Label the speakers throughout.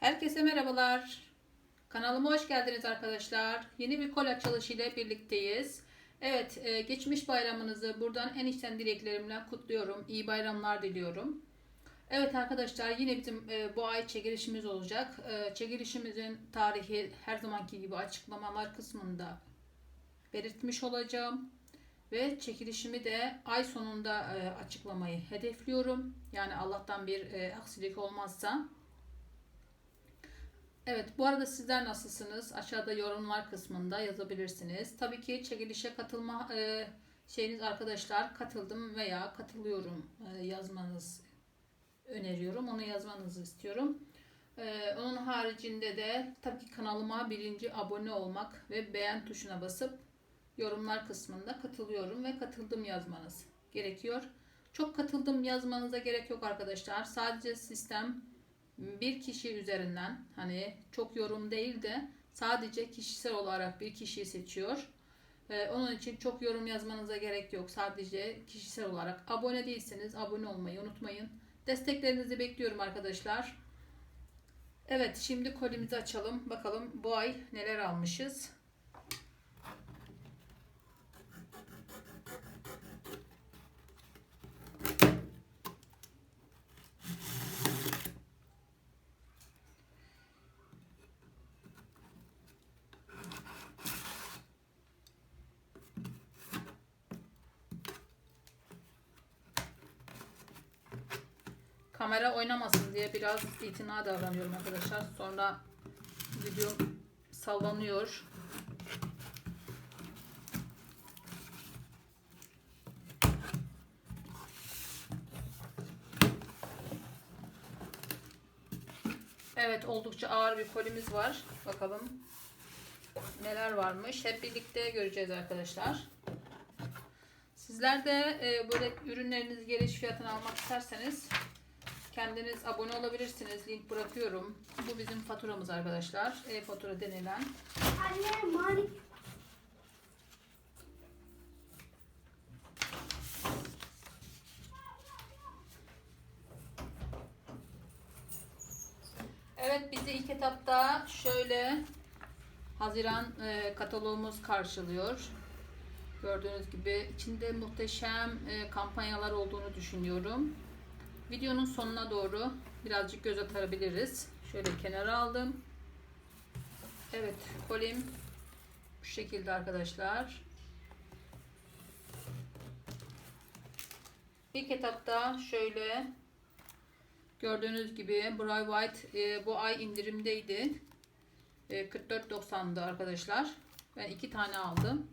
Speaker 1: Herkese merhabalar. Kanalıma hoş geldiniz arkadaşlar. Yeni bir kol açılışı ile birlikteyiz. Evet, e, geçmiş bayramınızı buradan en içten dileklerimle kutluyorum. İyi bayramlar diliyorum. Evet arkadaşlar yine bizim e, bu ay çekilişimiz olacak. E, çekilişimizin tarihi her zamanki gibi açıklamalar kısmında belirtmiş olacağım. Ve çekilişimi de ay sonunda açıklamayı hedefliyorum. Yani Allah'tan bir aksilik olmazsa. Evet, bu arada sizler nasılsınız? Aşağıda yorumlar kısmında yazabilirsiniz. Tabii ki çekilişe katılma e, şeyiniz arkadaşlar katıldım veya katılıyorum e, yazmanız öneriyorum. Onu yazmanızı istiyorum. E, onun haricinde de tabii ki kanalıma birinci abone olmak ve beğen tuşuna basıp yorumlar kısmında katılıyorum ve katıldım yazmanız gerekiyor. Çok katıldım yazmanıza gerek yok arkadaşlar. Sadece sistem bir kişi üzerinden hani çok yorum değil de sadece kişisel olarak bir kişiyi seçiyor. Ee, onun için çok yorum yazmanıza gerek yok. Sadece kişisel olarak abone değilseniz abone olmayı unutmayın. Desteklerinizi bekliyorum arkadaşlar. Evet şimdi kolimizi açalım. Bakalım bu ay neler almışız. Kamera oynamasın diye biraz itina davranıyorum arkadaşlar. Sonra video sallanıyor. Evet oldukça ağır bir kolimiz var. Bakalım neler varmış. Hep birlikte göreceğiz arkadaşlar. Sizler de e, böyle ürünlerinizi geliş fiyatına almak isterseniz Kendiniz abone olabilirsiniz. Link bırakıyorum. Bu bizim faturamız arkadaşlar. E-fatura denilen.
Speaker 2: Anne mavi
Speaker 1: Evet bizi ilk etapta şöyle Haziran e, kataloğumuz karşılıyor. Gördüğünüz gibi içinde muhteşem e, kampanyalar olduğunu düşünüyorum. Videonun sonuna doğru birazcık göz atabiliriz. Şöyle kenara aldım. Evet kolim bu şekilde arkadaşlar. İlk etapta şöyle gördüğünüz gibi Bray White e, bu ay indirimdeydi. E, 44.90'dı arkadaşlar. Ben iki tane aldım.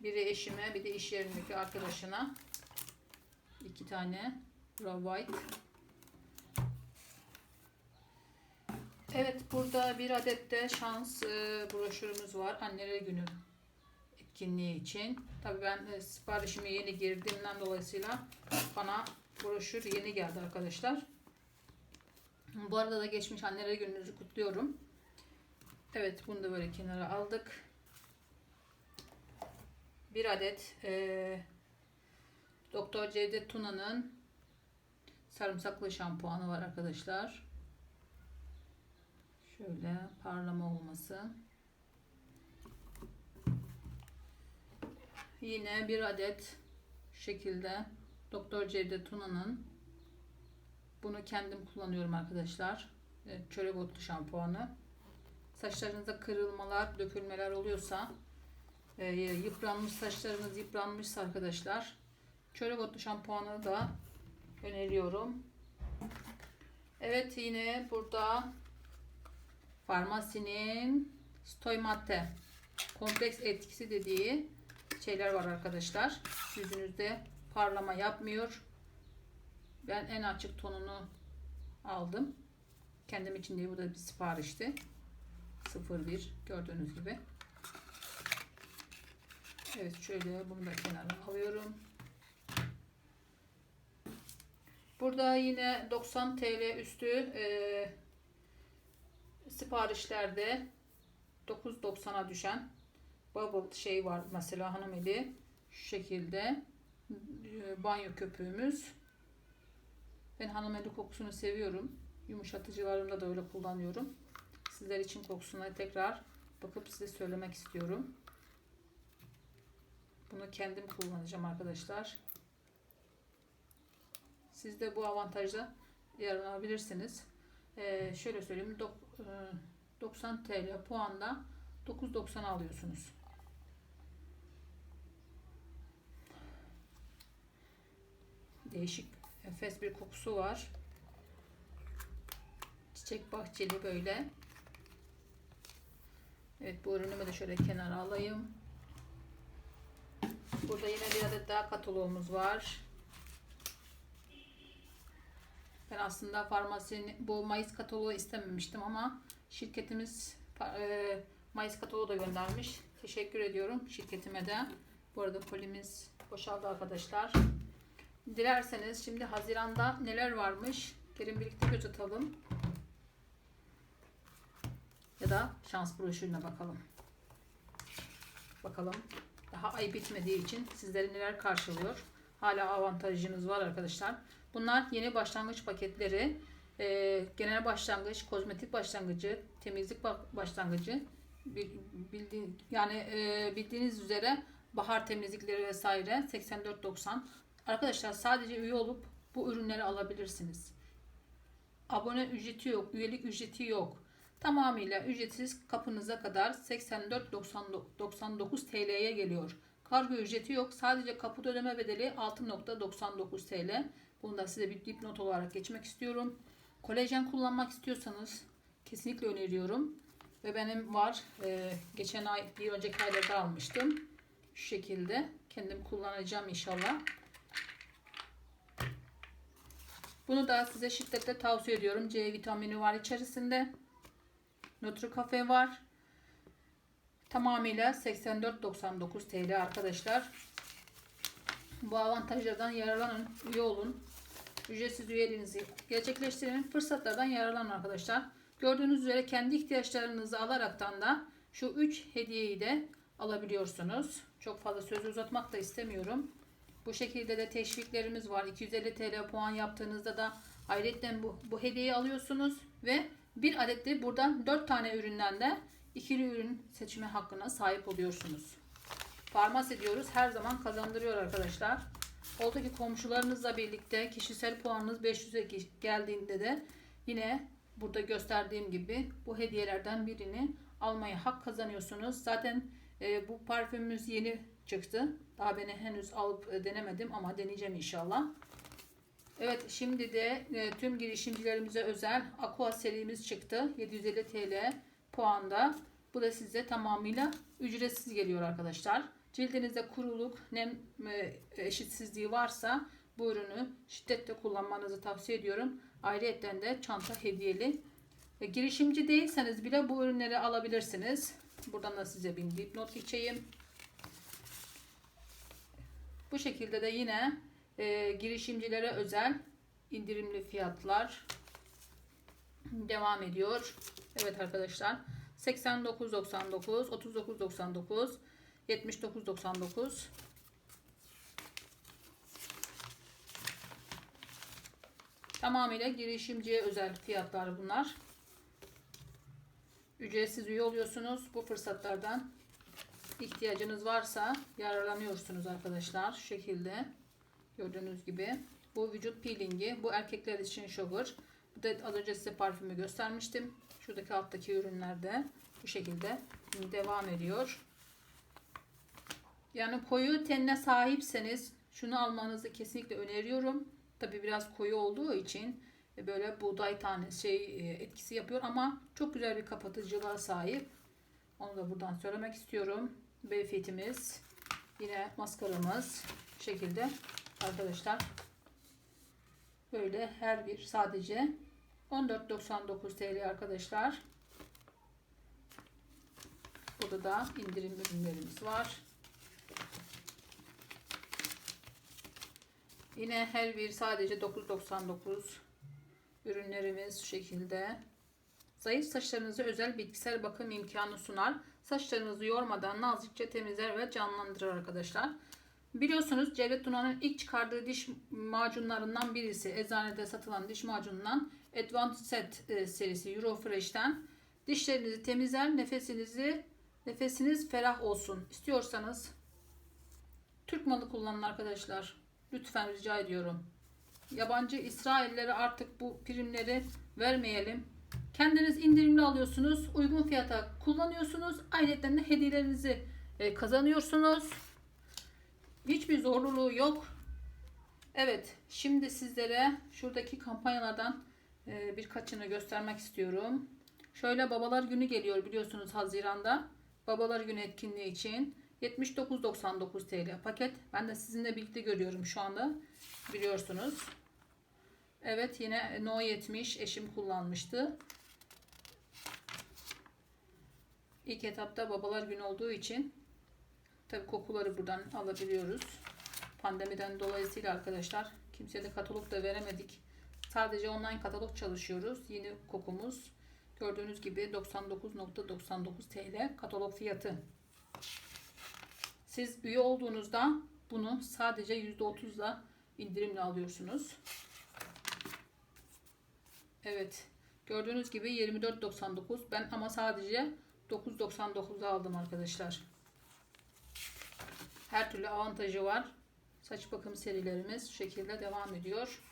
Speaker 1: Biri eşime bir de iş yerindeki arkadaşına. iki tane. White. Evet burada bir adet de şans e, broşürümüz var. Anneler günü etkinliği için. Tabii ben e, siparişimi yeni girdiğimden dolayısıyla bana broşür yeni geldi arkadaşlar. Bu arada da geçmiş anneler gününüzü kutluyorum. Evet bunu da böyle kenara aldık. Bir adet e, Doktor Cevdet Tuna'nın sarımsaklı şampuanı var arkadaşlar. Şöyle parlama olması. Yine bir adet şekilde Doktor Cevdet Tuna'nın bunu kendim kullanıyorum arkadaşlar. Çörek otlu şampuanı. Saçlarınızda kırılmalar, dökülmeler oluyorsa e, yıpranmış saçlarınız yıpranmışsa arkadaşlar çörek otlu şampuanı da öneriyorum. Evet yine burada farmasinin stoymate kompleks etkisi dediği şeyler var arkadaşlar. Yüzünüzde parlama yapmıyor. Ben en açık tonunu aldım. Kendim için değil bu da bir siparişti. 01 gördüğünüz gibi. Evet şöyle bunu da kenara alıyorum. Burada yine 90 TL üstü e, siparişlerde 9.90'a düşen bubble şey var mesela hanımeli şu şekilde e, banyo köpüğümüz. Ben hanımeli kokusunu seviyorum. Yumuşatıcılarımda da öyle kullanıyorum. Sizler için kokusuna tekrar bakıp size söylemek istiyorum. Bunu kendim kullanacağım arkadaşlar. Siz de bu avantajla yararlanabilirsiniz. Ee, şöyle söyleyeyim. dok- e, 90 TL puanda 9.90 alıyorsunuz. Değişik enfes bir kokusu var. Çiçek bahçeli böyle. Evet bu ürünümü de şöyle kenara alayım. Burada yine bir adet daha kataloğumuz var. Ben aslında farmasinin bu Mayıs kataloğu istememiştim ama şirketimiz e, Mayıs kataloğu da göndermiş. Teşekkür ediyorum şirketime de. Bu arada kolimiz boşaldı arkadaşlar. Dilerseniz şimdi Haziran'da neler varmış gelin birlikte göz atalım. Ya da şans broşürüne bakalım. Bakalım. Daha ay bitmediği için sizleri neler karşılıyor. Hala avantajınız var arkadaşlar. Bunlar yeni başlangıç paketleri. Ee, genel başlangıç, kozmetik başlangıcı, temizlik ba- başlangıcı. Bil- Bildiğin, yani e, bildiğiniz üzere bahar temizlikleri vesaire 84.90. Arkadaşlar sadece üye olup bu ürünleri alabilirsiniz. Abone ücreti yok, üyelik ücreti yok. Tamamıyla ücretsiz kapınıza kadar 84.99 TL'ye geliyor. Kargo ücreti yok. Sadece kapıda ödeme bedeli 6.99 TL. Bunu da size bir dipnot olarak geçmek istiyorum. Kolajen kullanmak istiyorsanız kesinlikle öneriyorum. Ve benim var. Ee, geçen ay bir önceki aylarda almıştım. Şu şekilde. Kendim kullanacağım inşallah. Bunu da size şiddetle tavsiye ediyorum. C vitamini var içerisinde. Nutri Cafe var. Tamamıyla 84.99 TL arkadaşlar. Bu avantajlardan yararlanın, üye olun. Ücretsiz üyeliğinizi gerçekleştirin. Fırsatlardan yararlanın arkadaşlar. Gördüğünüz üzere kendi ihtiyaçlarınızı alaraktan da şu 3 hediyeyi de alabiliyorsunuz. Çok fazla sözü uzatmak da istemiyorum. Bu şekilde de teşviklerimiz var. 250 TL puan yaptığınızda da ayrıca bu, bu hediyeyi alıyorsunuz ve bir adet de buradan 4 tane üründen de ikili ürün seçme hakkına sahip oluyorsunuz. Farmasi diyoruz her zaman kazandırıyor arkadaşlar. Oldu ki komşularınızla birlikte kişisel puanınız 500'e geldiğinde de yine burada gösterdiğim gibi bu hediyelerden birini almaya hak kazanıyorsunuz. Zaten e, bu parfümümüz yeni çıktı. Daha beni henüz alıp e, denemedim ama deneyeceğim inşallah. Evet şimdi de e, tüm girişimcilerimize özel Aqua serimiz çıktı. 750 TL puanda. Bu da size tamamıyla ücretsiz geliyor arkadaşlar. Cildinizde kuruluk, nem e, eşitsizliği varsa bu ürünü şiddetle kullanmanızı tavsiye ediyorum. Ayrıca de çanta hediyeli. E, girişimci değilseniz bile bu ürünleri alabilirsiniz. Buradan da size bir dipnot geçeyim. Bu şekilde de yine e, girişimcilere özel indirimli fiyatlar devam ediyor. Evet arkadaşlar 89.99 39.99 79.99 Tamamıyla girişimciye özel fiyatlar bunlar. Ücretsiz üye oluyorsunuz. Bu fırsatlardan ihtiyacınız varsa yararlanıyorsunuz arkadaşlar. Şu şekilde gördüğünüz gibi. Bu vücut peelingi. Bu erkekler için sugar. Bu da az önce size parfümü göstermiştim. Şuradaki alttaki ürünlerde bu şekilde devam ediyor. Yani koyu tenine sahipseniz şunu almanızı kesinlikle öneriyorum. Tabi biraz koyu olduğu için böyle buğday tane şey etkisi yapıyor ama çok güzel bir kapatıcılığa sahip. Onu da buradan söylemek istiyorum. Beyfitimiz yine maskaramız şekilde arkadaşlar böyle her bir sadece 14.99 TL arkadaşlar. Burada da indirim ürünlerimiz var. Yine her bir sadece 9.99 ürünlerimiz şu şekilde. Zayıf saçlarınızı özel bitkisel bakım imkanı sunar. Saçlarınızı yormadan nazikçe temizler ve canlandırır arkadaşlar. Biliyorsunuz Cevdet Tuna'nın ilk çıkardığı diş macunlarından birisi. Eczanede satılan diş macunundan Advanced Set e, serisi Eurofresh'ten dişlerinizi temizler, nefesinizi nefesiniz ferah olsun istiyorsanız Türk malı kullanın arkadaşlar. Lütfen rica ediyorum. Yabancı İsraillere artık bu primleri vermeyelim. Kendiniz indirimli alıyorsunuz. Uygun fiyata kullanıyorsunuz. Ayrıca de hediyelerinizi e, kazanıyorsunuz. Hiçbir zorluluğu yok. Evet, şimdi sizlere şuradaki kampanyalardan e, birkaçını göstermek istiyorum. Şöyle Babalar Günü geliyor biliyorsunuz Haziran'da. Babalar Günü etkinliği için 79.99 TL paket. Ben de sizinle birlikte görüyorum şu anda. Biliyorsunuz. Evet yine No 70 eşim kullanmıştı. İlk etapta babalar günü olduğu için tabi kokuları buradan alabiliyoruz. Pandemiden dolayısıyla arkadaşlar kimseye de katalog da veremedik. Sadece online katalog çalışıyoruz. Yeni kokumuz gördüğünüz gibi 99.99 TL katalog fiyatı. Siz üye olduğunuzda bunu sadece %30'la indirimle alıyorsunuz. Evet. Gördüğünüz gibi 24.99. Ben ama sadece 9.99'a aldım arkadaşlar. Her türlü avantajı var. Saç bakım serilerimiz şu şekilde devam ediyor.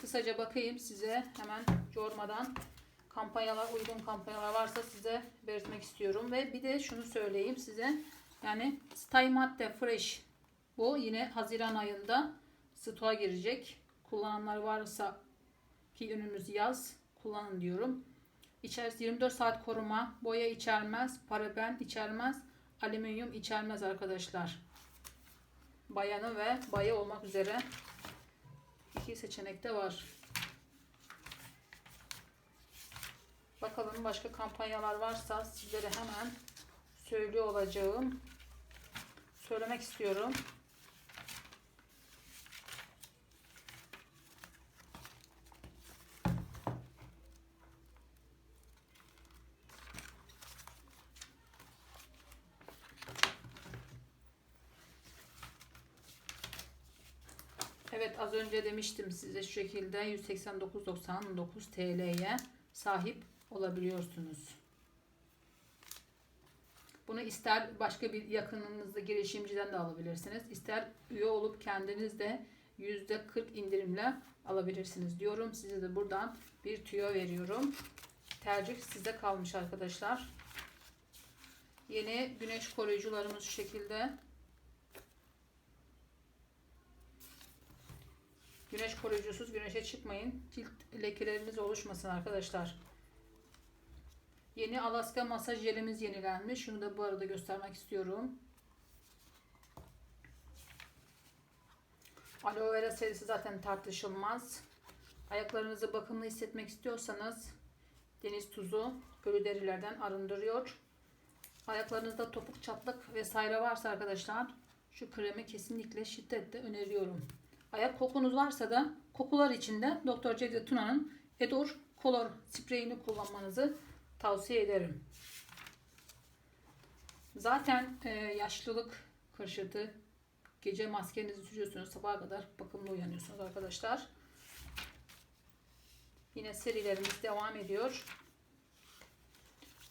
Speaker 1: Kısaca bakayım size hemen yormadan kampanyalar, uygun kampanyalar varsa size belirtmek istiyorum. Ve bir de şunu söyleyeyim size. Yani Stay Matte Fresh bu yine Haziran ayında stoğa girecek. Kullananlar varsa ki önünüz yaz kullanın diyorum. İçerisi 24 saat koruma, boya içermez, paraben içermez, alüminyum içermez arkadaşlar. Bayanı ve bayı olmak üzere iki seçenek de var. Bakalım başka kampanyalar varsa sizlere hemen söylüyor olacağım. Söylemek istiyorum. Evet az önce demiştim size şu şekilde 189.99 TL'ye sahip olabiliyorsunuz. Bunu ister başka bir yakınınızda girişimciden de alabilirsiniz. İster üye olup kendiniz de %40 indirimle alabilirsiniz diyorum. Size de buradan bir tüyo veriyorum. Tercih size kalmış arkadaşlar. Yeni güneş koruyucularımız şu şekilde. Güneş koruyucusuz güneşe çıkmayın. Cilt lekeleriniz oluşmasın arkadaşlar. Yeni Alaska masaj jelimiz yenilenmiş. Şunu da bu arada göstermek istiyorum. Aloe vera serisi zaten tartışılmaz. Ayaklarınızı bakımlı hissetmek istiyorsanız deniz tuzu ölü derilerden arındırıyor. Ayaklarınızda topuk çatlak vesaire varsa arkadaşlar şu kremi kesinlikle şiddetle öneriyorum. Ayak kokunuz varsa da kokular içinde Dr. Cevdet Tuna'nın Edor Color spreyini kullanmanızı tavsiye ederim. Zaten e, yaşlılık kırşıtı gece maskenizi sürüyorsunuz sabaha kadar bakımlı uyanıyorsunuz arkadaşlar. Yine serilerimiz devam ediyor.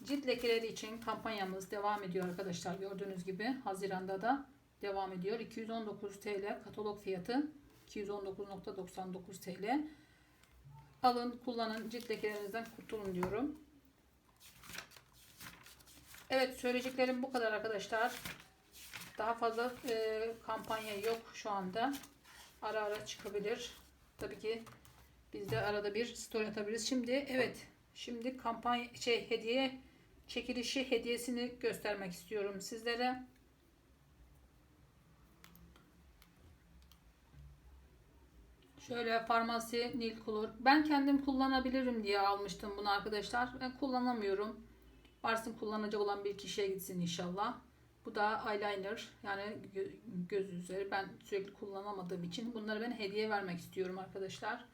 Speaker 1: Cilt lekeleri için kampanyamız devam ediyor arkadaşlar. Gördüğünüz gibi Haziran'da da devam ediyor. 219 TL katalog fiyatı 219.99 TL. Alın, kullanın, cilt lekelerinizden kurtulun diyorum. Evet, söyleyeceklerim bu kadar arkadaşlar. Daha fazla e, kampanya yok şu anda. Ara ara çıkabilir. Tabii ki biz de arada bir story atabiliriz. Şimdi evet, şimdi kampanya şey hediye çekilişi hediyesini göstermek istiyorum sizlere. Şöyle farmasi Nil Kulur. Ben kendim kullanabilirim diye almıştım bunu arkadaşlar. Ben kullanamıyorum. Varsın kullanacak olan bir kişiye gitsin inşallah. Bu da eyeliner yani gö- göz üzeri. Ben sürekli kullanamadığım için bunları ben hediye vermek istiyorum arkadaşlar.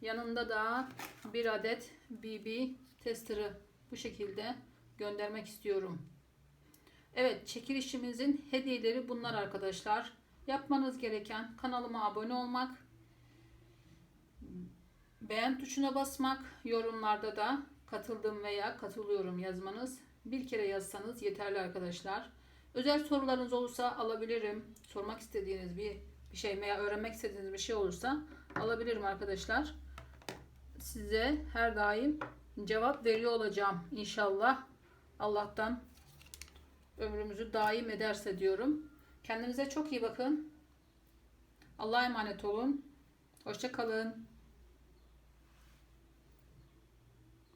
Speaker 1: Yanında da bir adet BB tester'ı bu şekilde göndermek istiyorum. Evet çekilişimizin hediyeleri bunlar arkadaşlar. Yapmanız gereken kanalıma abone olmak, Beğen tuşuna basmak, yorumlarda da katıldım veya katılıyorum yazmanız. Bir kere yazsanız yeterli arkadaşlar. Özel sorularınız olursa alabilirim. Sormak istediğiniz bir, bir şey veya öğrenmek istediğiniz bir şey olursa alabilirim arkadaşlar. Size her daim cevap veriyor olacağım inşallah. Allah'tan ömrümüzü daim ederse diyorum. Kendinize çok iyi bakın. Allah'a emanet olun. Hoşça kalın.